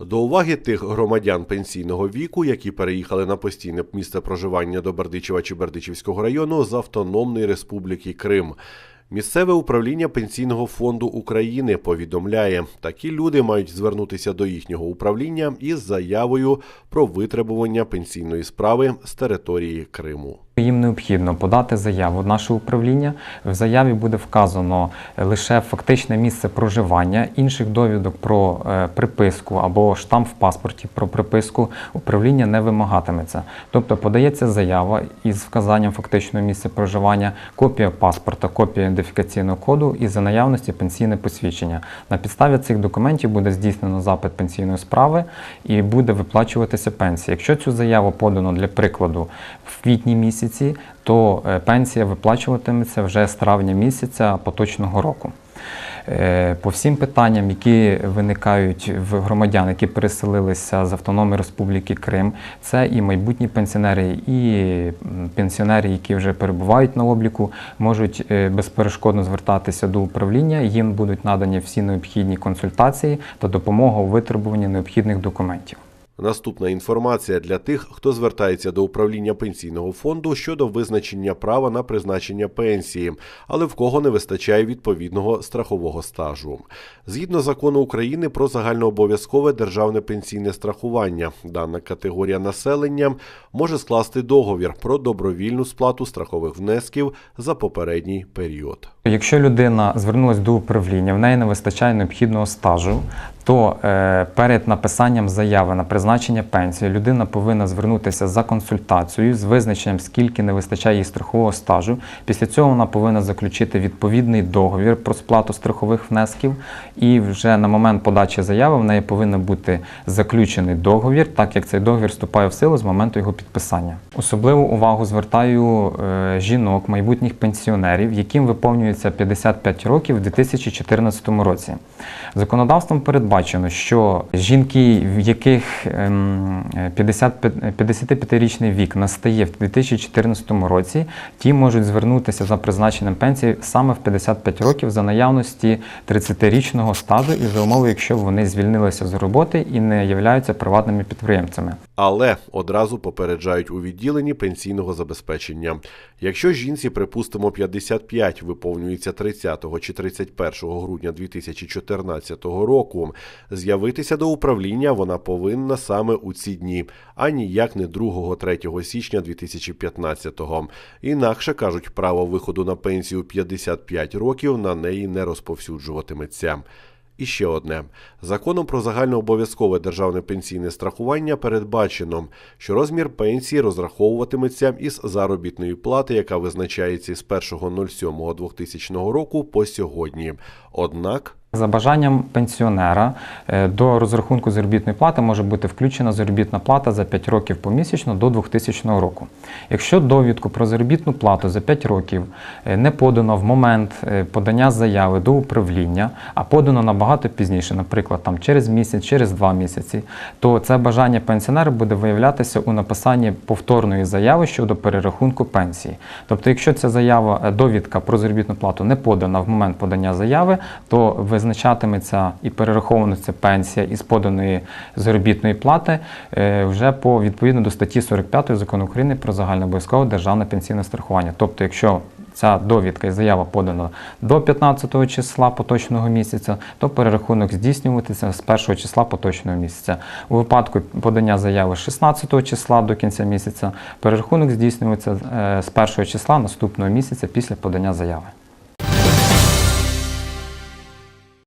До уваги тих громадян пенсійного віку, які переїхали на постійне місце проживання до Бердичева чи Бердичівського району з Автономної Республіки Крим. Місцеве управління Пенсійного фонду України повідомляє, такі люди мають звернутися до їхнього управління із заявою про витребування пенсійної справи з території Криму. Їм необхідно подати заяву в наше управління. В заяві буде вказано лише фактичне місце проживання, інших довідок про е, приписку або штамп в паспорті про приписку управління не вимагатиметься. Тобто подається заява із вказанням фактичного місця проживання, копія паспорта, копія ідентифікаційного коду і за наявності пенсійне посвідчення. На підставі цих документів буде здійснено запит пенсійної справи і буде виплачуватися пенсія. Якщо цю заяву подано для прикладу в квітні місяці, то е, пенсія виплачуватиметься вже з травня місяця поточного року. Е, По всім питанням, які виникають в громадян, які переселилися з Автономної Республіки Крим, це і майбутні пенсіонери, і пенсіонери, які вже перебувають на обліку, можуть е, безперешкодно звертатися до управління. Їм будуть надані всі необхідні консультації та допомога у витребуванні необхідних документів. Наступна інформація для тих, хто звертається до управління пенсійного фонду щодо визначення права на призначення пенсії, але в кого не вистачає відповідного страхового стажу. Згідно закону України про загальнообов'язкове державне пенсійне страхування, дана категорія населення може скласти договір про добровільну сплату страхових внесків за попередній період. Якщо людина звернулася до управління, в неї не вистачає необхідного стажу, то е, перед написанням заяви на призначення пенсії людина повинна звернутися за консультацією з визначенням, скільки не вистачає їй страхового стажу. Після цього вона повинна заключити відповідний договір про сплату страхових внесків, і вже на момент подачі заяви в неї повинен бути заключений договір, так як цей договір вступає в силу з моменту його підписання. Особливу увагу звертаю е, жінок, майбутніх пенсіонерів, яким виповнюється 55 років у 2014 році. Законодавством передбачено, що жінки, в яких ем, 55 55-річний вік настає в 2014 році, ті можуть звернутися за призначенням пенсії саме в 55 років за наявності 30-річного стажу і за умови, якщо вони звільнилися з роботи і не являються приватними підприємцями. Але одразу попереджають у відділенні пенсійного забезпечення. Якщо жінці, припустимо, 55 виповнюється 30 чи 31 грудня 2014 року, з'явитися до управління вона повинна саме у ці дні, а ніяк не 2-3 січня 2015-го. Інакше кажуть, право виходу на пенсію 55 років на неї не розповсюджуватиметься. І ще одне законом про загальнообов'язкове державне пенсійне страхування передбачено, що розмір пенсії розраховуватиметься із заробітної плати, яка визначається з 1.07.2000 року по сьогодні. Однак За бажанням пенсіонера е, до розрахунку заробітної плати може бути включена заробітна плата за 5 років помісячно до 2000 року. Якщо довідку про заробітну плату за 5 років е, не подано в момент е, подання заяви до управління, а подано набагато пізніше, наприклад, там через місяць, через 2 місяці, то це бажання пенсіонера буде виявлятися у написанні повторної заяви щодо перерахунку пенсії. Тобто, якщо ця заява, довідка про заробітну плату не подана в момент подання заяви, то визначатиметься і перераховуватиметься пенсія із поданої заробітної плати е, вже по відповідно до статті 45 закону України про загальнообов'язкове державне пенсійне страхування. Тобто, якщо ця довідка і заява подана до 15 числа поточного місяця, то перерахунок здійснюватися з 1 числа поточного місяця. У випадку подання заяви 16 числа до кінця місяця, перерахунок здійснюється е, з 1 числа наступного місяця після подання заяви.